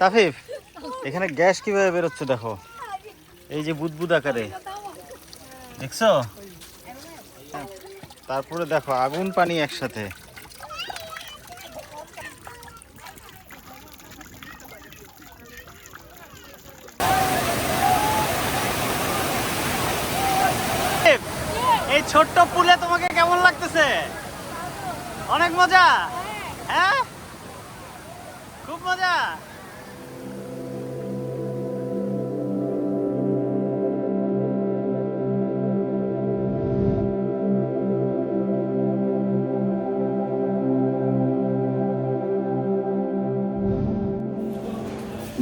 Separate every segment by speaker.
Speaker 1: তাফিফ, এখানে গ্যাস কীভাবে বেরোচ্ছে দেখো? এই যে বুদবুদ আকারে। দেখছ? তারপরে দেখো, আগুন পানি একসাথে। এই ছোট্ট পুলে তোমাকে কেমন লাগতেছে? অনেক মজা? হ্যাঁ? খুব মজা?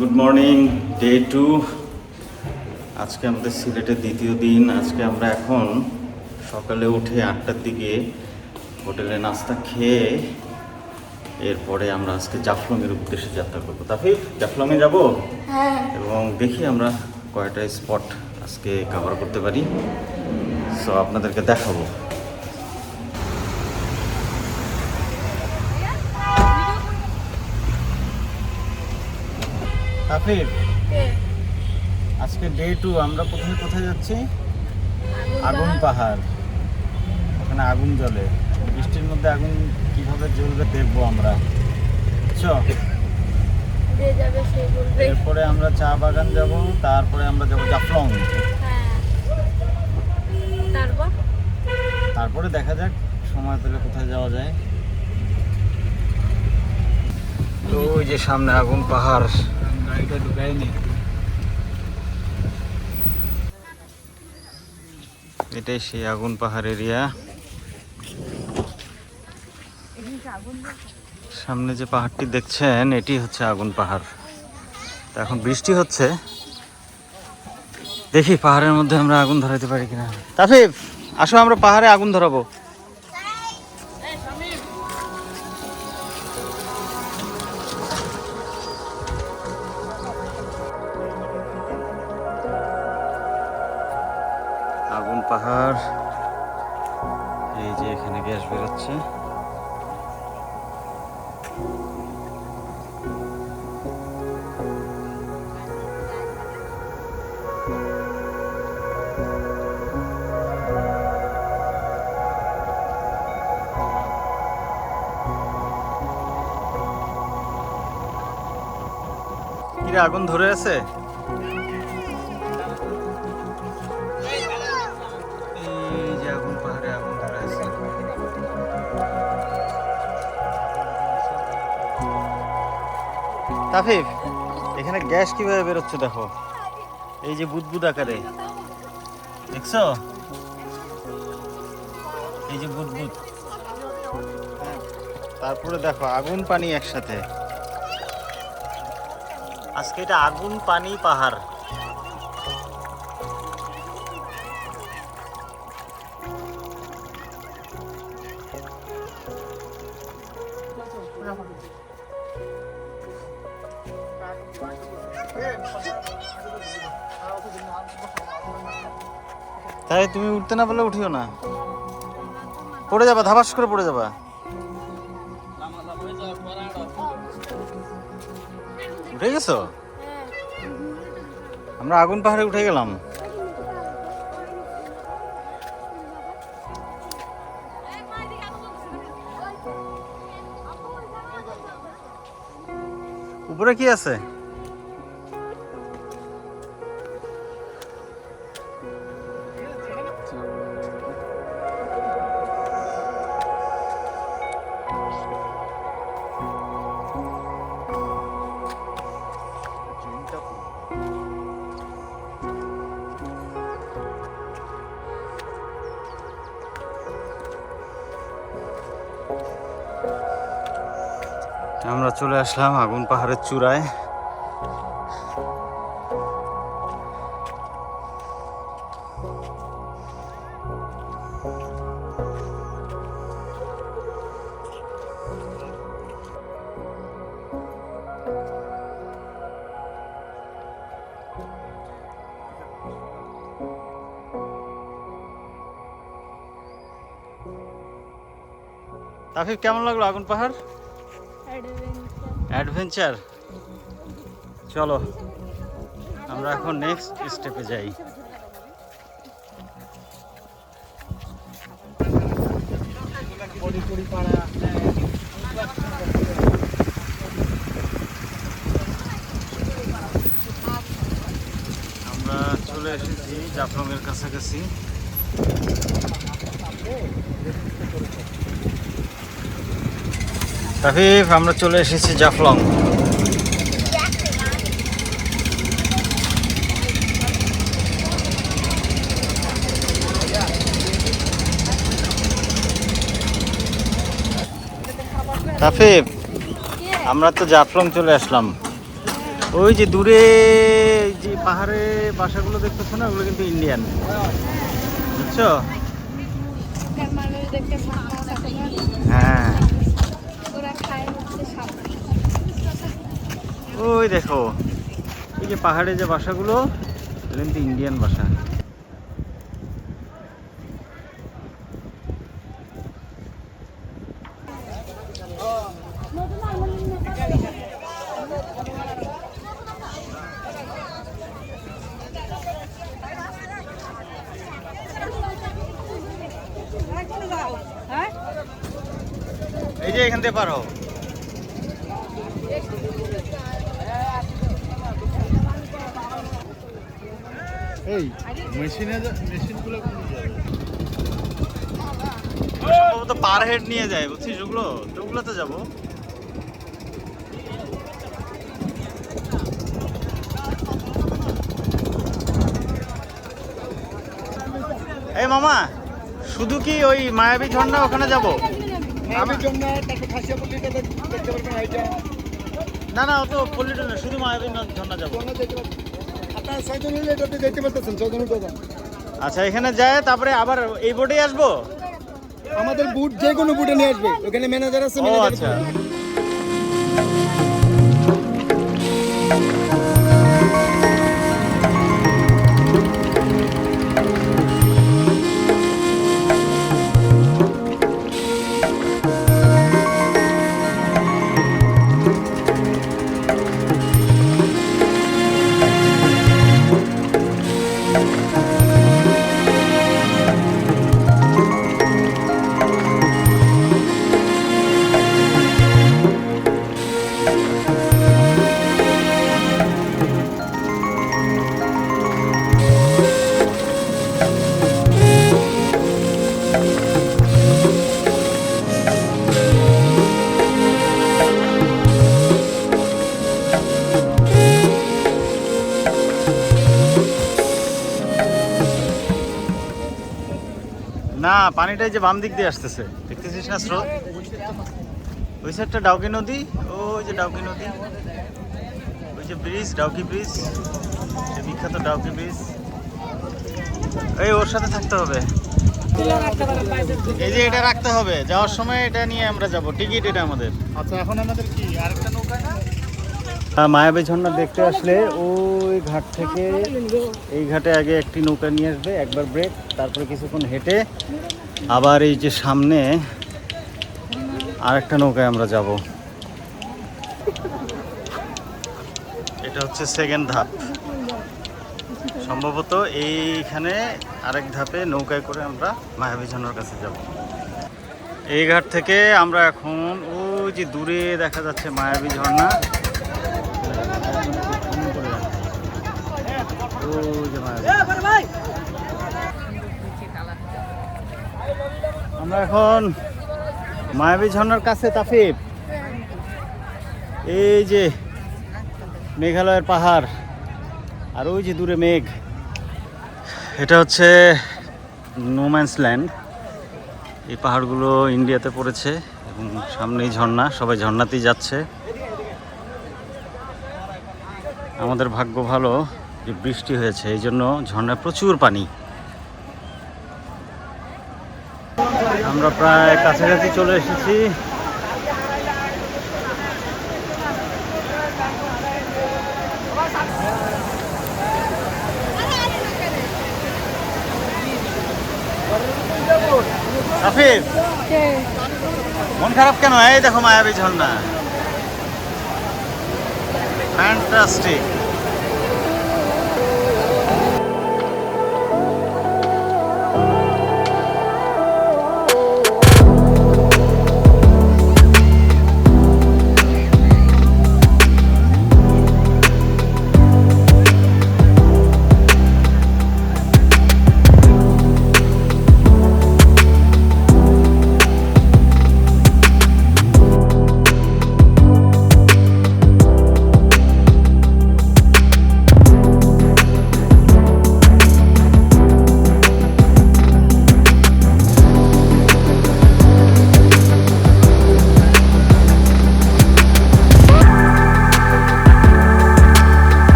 Speaker 1: গুড মর্নিং ডে টু আজকে আমাদের সিলেটের দ্বিতীয় দিন। আজকে আমরা এখন সকালে উঠে আটটার দিকে হোটেলে নাস্তা খেয়ে এরপরে আমরা আজকে জাফলংয়ের উদ্দেশ্যে যাত্রা করব। তাফিফ জাফলংয়ে যাব?
Speaker 2: হ্যাঁ।
Speaker 1: এবং দেখি আমরা কয়টা স্পট আজকে কভার করতে পারি। সো আপনাদেরকে দেখাবো। তাফিফ আজকে ডে টু আমরা প্রথমে কোথায় যাচ্ছি? আগুন পাহাড়। ওখানে আগুন জ্বলে। বৃষ্টির মধ্যে আগুন কীভাবে জ্বলবে দেখব আমরা। বুঝছ? এরপরে আমরা চা বাগান যাব তারপরে আমরা যাব জাফলং।
Speaker 2: হ্যাঁ। তারপরে
Speaker 1: দেখা যাক সময় পেলে কোথায় যাওয়া যায়। তো ওই যে সামনে আগুন পাহাড়। এটাই সেই আগুন পাহাড় এরিয়া। সামনে যে পাহাড়টি দেখছেন, এটি হচ্ছে আগুন পাহাড়। তা এখন বৃষ্টি হচ্ছে। দেখি পাহাড়ের মধ্যে আমরা আগুন ধরাতে পারি কিনা। তাফিফ, আসো আমরা পাহাড়ে আগুন ধরাবো। পাহাড়। এই যে এখানে গ্যাস বেরোচ্ছে। আগুন ধরে আছে? তাফিফ, এখানে গ্যাস কীভাবে বেরোচ্ছে দেখো। এই যে বুদবুদ আকারে। দেখছ? এই যে বুদবুদ। তারপরে দেখো, আগুন, পানি একসাথে। আজকে এটা আগুন, পানি, পাহাড়। তাই তুমি উঠতে না বলে উঠিও না। পড়ে যাবা, ধাবাস করে পড়ে যাবা। উঠে গেছো? আমরা আগুন পাহাড়ে উঠে গেলাম। উপরে কি আছে? আমরা চলে আসলাম আগুন পাহাড়ের চূড়ায়। তাফিফ কেমন লাগল আগুন পাহাড়?
Speaker 2: অ্যাডভেঞ্চার।
Speaker 1: চলো আমরা এখন নেক্সট স্টেপে যাই। আমরা চলে এসেছি জাফলং এর কাছাকাছি। তাফিফ, আমরা চলে এসেছি জাফলং। তাফিফ, আমরা তো জাফলং চলে আসলাম। ওই যে দূরে যে পাহাড়ে বাসাগুলো দেখতেছো না, ওগুলো কিন্তু ইন্ডিয়ান। বুঝছ। হ্যাঁ
Speaker 2: ওরা খায় হচ্ছে সাপ
Speaker 1: ওই দেখো এই যে পাহাড়ে যে বাসাগুলো এগুলো কিন্তু ইন্ডিয়ান বাসা। এখান থেকে পার হও।
Speaker 3: এই মেশিনে মেশিনগুলো
Speaker 1: সম্ভবত পার হেড নিয়ে যায় বুঝছিস ওগুলো? তো ওগুলোতে যাব। এই মামা শুধু কি ওই মায়াবী ঝর্ণা ওখানে যাব?
Speaker 3: আমি জন্য তারপর খাসিয়া পল্লীটা দেখতে পারবেন এইটা
Speaker 1: না না অত পল্লীটা না শুধু মায়াবী ঝর্ণা যাব।
Speaker 3: জন্য দেখতে পারবেন। আপনারা ছয়জন হলে এটাতে দেখতে পারতেছেন
Speaker 1: আচ্ছা এখানে যায় তারপরে আবার এই বোটেই আসব?
Speaker 3: আমাদের বুট যে কোনো বুটে নিয়ে আসবে। ওখানে ম্যানেজার আছে ম্যানেজার
Speaker 1: আচ্ছা। না, পানিটা এই যে বাম দিক দিয়ে আসতেছে। দেখতেছিস না স্রোত? ওই সাইডটা ডাউকি নদী, ওই যে ডাউকি নদী। ওই যে ব্রিজ, ডাউকি ব্রিজ। বিখ্যাত ডাউকি ব্রিজ। এই, ওর সাথে থাকতে হবে। এই যে এটা রাখতে হবে। যাওয়ার সময় এটা নিয়ে আমরা যাব। টিকিট এটা আমাদের।
Speaker 3: আচ্ছা এখন আমাদের কি? আরেকটা নৌকা না?
Speaker 1: মায়াবী ঝর্ণা দেখতে আসলে ওই ঘাট থেকে এই ঘাটে আগে একটি নৌকা নিয়ে আসবে, একবার ব্রেক, তারপরে কিছুক্ষণ হেঁটে আবার এই যে সামনে আরেকটা নৌকায় আমরা যাব। এটা হচ্ছে সেকেন্ড ধাপ। সম্ভবত এইখানে আরেক ধাপে নৌকায় করে আমরা মায়াবী ঝর্ণার কাছে যাব। এই ঘাট থেকে আমরা এখন ওই যে দূরে দেখা যাচ্ছে মায়াবী ঝর্ণা ওই যে মায়াবী। আমরা এখন মায়াবী ঝর্ণার কাছে তাফিব এই যে মেঘালয়ের পাহাড়, আর ওই যে দূরে মেঘ। এটা হচ্ছে নোম্যান্স ল্যান্ড এই পাহাড়গুলো ইন্ডিয়াতে পড়েছে এবং সামনেই ঝর্ণা, সবাই ঝর্ণাতেই যাচ্ছে। আমাদের ভাগ্য ভালো যে বৃষ্টি হয়েছে, এই জন্য ঝর্ণায় প্রচুর পানি। আমরা প্রায় কাছাকাছি চলে এসেছি। সাফির মন খারাপ কেন? এই দেখো মায়াবী ঝর্ণা। ফ্যান্টাস্টিক